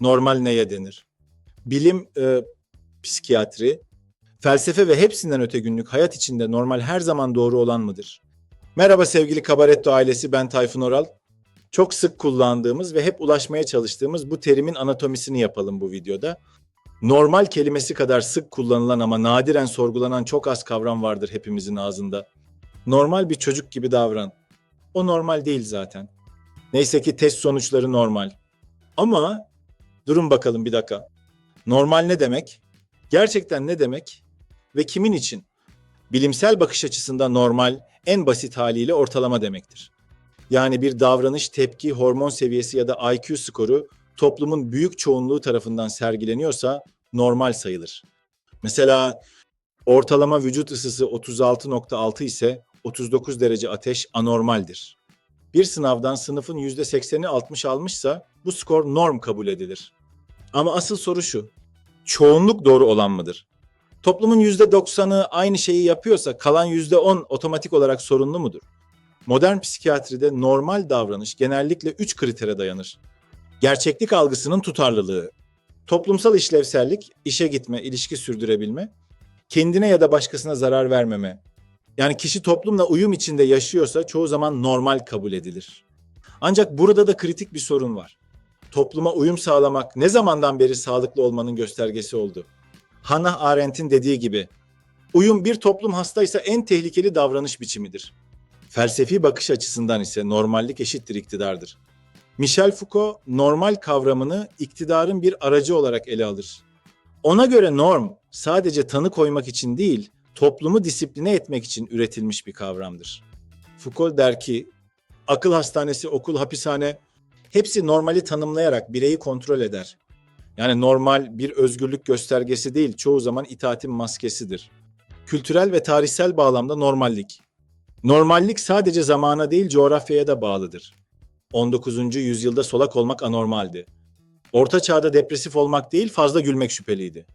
Normal neye denir? Bilim, e, psikiyatri, felsefe ve hepsinden öte günlük hayat içinde normal her zaman doğru olan mıdır? Merhaba sevgili Kabaretto ailesi ben Tayfun Oral. Çok sık kullandığımız ve hep ulaşmaya çalıştığımız bu terimin anatomisini yapalım bu videoda. Normal kelimesi kadar sık kullanılan ama nadiren sorgulanan çok az kavram vardır hepimizin ağzında. Normal bir çocuk gibi davran. O normal değil zaten. Neyse ki test sonuçları normal. Ama durun bakalım bir dakika. Normal ne demek? Gerçekten ne demek? Ve kimin için? Bilimsel bakış açısından normal en basit haliyle ortalama demektir. Yani bir davranış, tepki, hormon seviyesi ya da IQ skoru toplumun büyük çoğunluğu tarafından sergileniyorsa normal sayılır. Mesela ortalama vücut ısısı 36.6 ise 39 derece ateş anormaldir. Bir sınavdan sınıfın %80'i 60 almışsa bu skor norm kabul edilir. Ama asıl soru şu. Çoğunluk doğru olan mıdır? Toplumun %90'ı aynı şeyi yapıyorsa kalan %10 otomatik olarak sorunlu mudur? Modern psikiyatride normal davranış genellikle 3 kritere dayanır. Gerçeklik algısının tutarlılığı, toplumsal işlevsellik, işe gitme, ilişki sürdürebilme, kendine ya da başkasına zarar vermeme. Yani kişi toplumla uyum içinde yaşıyorsa çoğu zaman normal kabul edilir. Ancak burada da kritik bir sorun var. Topluma uyum sağlamak ne zamandan beri sağlıklı olmanın göstergesi oldu? Hannah Arendt'in dediği gibi, uyum bir toplum hastaysa en tehlikeli davranış biçimidir. Felsefi bakış açısından ise normallik eşittir iktidardır. Michel Foucault normal kavramını iktidarın bir aracı olarak ele alır. Ona göre norm sadece tanı koymak için değil, toplumu disipline etmek için üretilmiş bir kavramdır. Foucault der ki, akıl hastanesi, okul, hapishane hepsi normali tanımlayarak bireyi kontrol eder. Yani normal bir özgürlük göstergesi değil, çoğu zaman itaatin maskesidir. Kültürel ve tarihsel bağlamda normallik. Normallik sadece zamana değil coğrafyaya da bağlıdır. 19. yüzyılda solak olmak anormaldi. Orta çağda depresif olmak değil fazla gülmek şüpheliydi.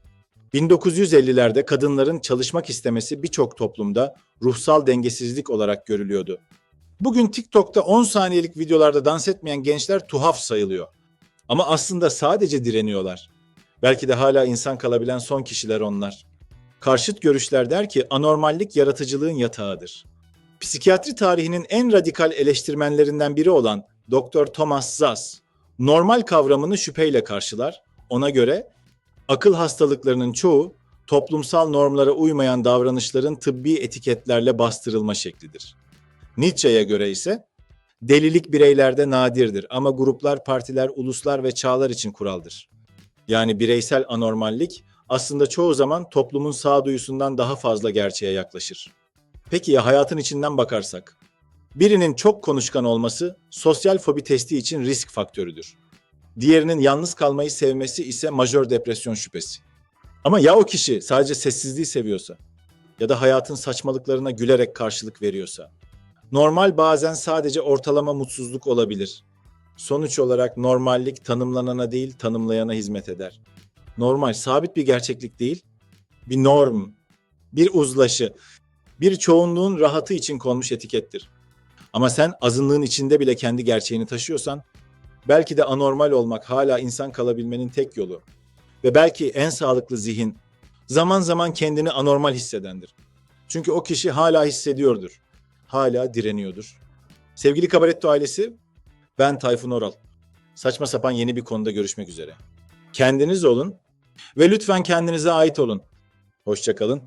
1950'lerde kadınların çalışmak istemesi birçok toplumda ruhsal dengesizlik olarak görülüyordu. Bugün TikTok'ta 10 saniyelik videolarda dans etmeyen gençler tuhaf sayılıyor. Ama aslında sadece direniyorlar. Belki de hala insan kalabilen son kişiler onlar. Karşıt görüşler der ki anormallik yaratıcılığın yatağıdır. Psikiyatri tarihinin en radikal eleştirmenlerinden biri olan Dr. Thomas Zass, normal kavramını şüpheyle karşılar. Ona göre akıl hastalıklarının çoğu toplumsal normlara uymayan davranışların tıbbi etiketlerle bastırılma şeklidir. Nietzsche'ye göre ise delilik bireylerde nadirdir ama gruplar, partiler, uluslar ve çağlar için kuraldır. Yani bireysel anormallik aslında çoğu zaman toplumun sağduyusundan daha fazla gerçeğe yaklaşır. Peki ya hayatın içinden bakarsak? Birinin çok konuşkan olması sosyal fobi testi için risk faktörüdür. Diğerinin yalnız kalmayı sevmesi ise majör depresyon şüphesi. Ama ya o kişi sadece sessizliği seviyorsa ya da hayatın saçmalıklarına gülerek karşılık veriyorsa? Normal bazen sadece ortalama mutsuzluk olabilir. Sonuç olarak normallik tanımlanana değil tanımlayana hizmet eder. Normal sabit bir gerçeklik değil, bir norm, bir uzlaşı, bir çoğunluğun rahatı için konmuş etikettir. Ama sen azınlığın içinde bile kendi gerçeğini taşıyorsan, belki de anormal olmak hala insan kalabilmenin tek yolu. Ve belki en sağlıklı zihin, zaman zaman kendini anormal hissedendir. Çünkü o kişi hala hissediyordur, hala direniyordur. Sevgili Kabaretto ailesi, ben Tayfun Oral. Saçma sapan yeni bir konuda görüşmek üzere. Kendiniz olun ve lütfen kendinize ait olun. Hoşçakalın.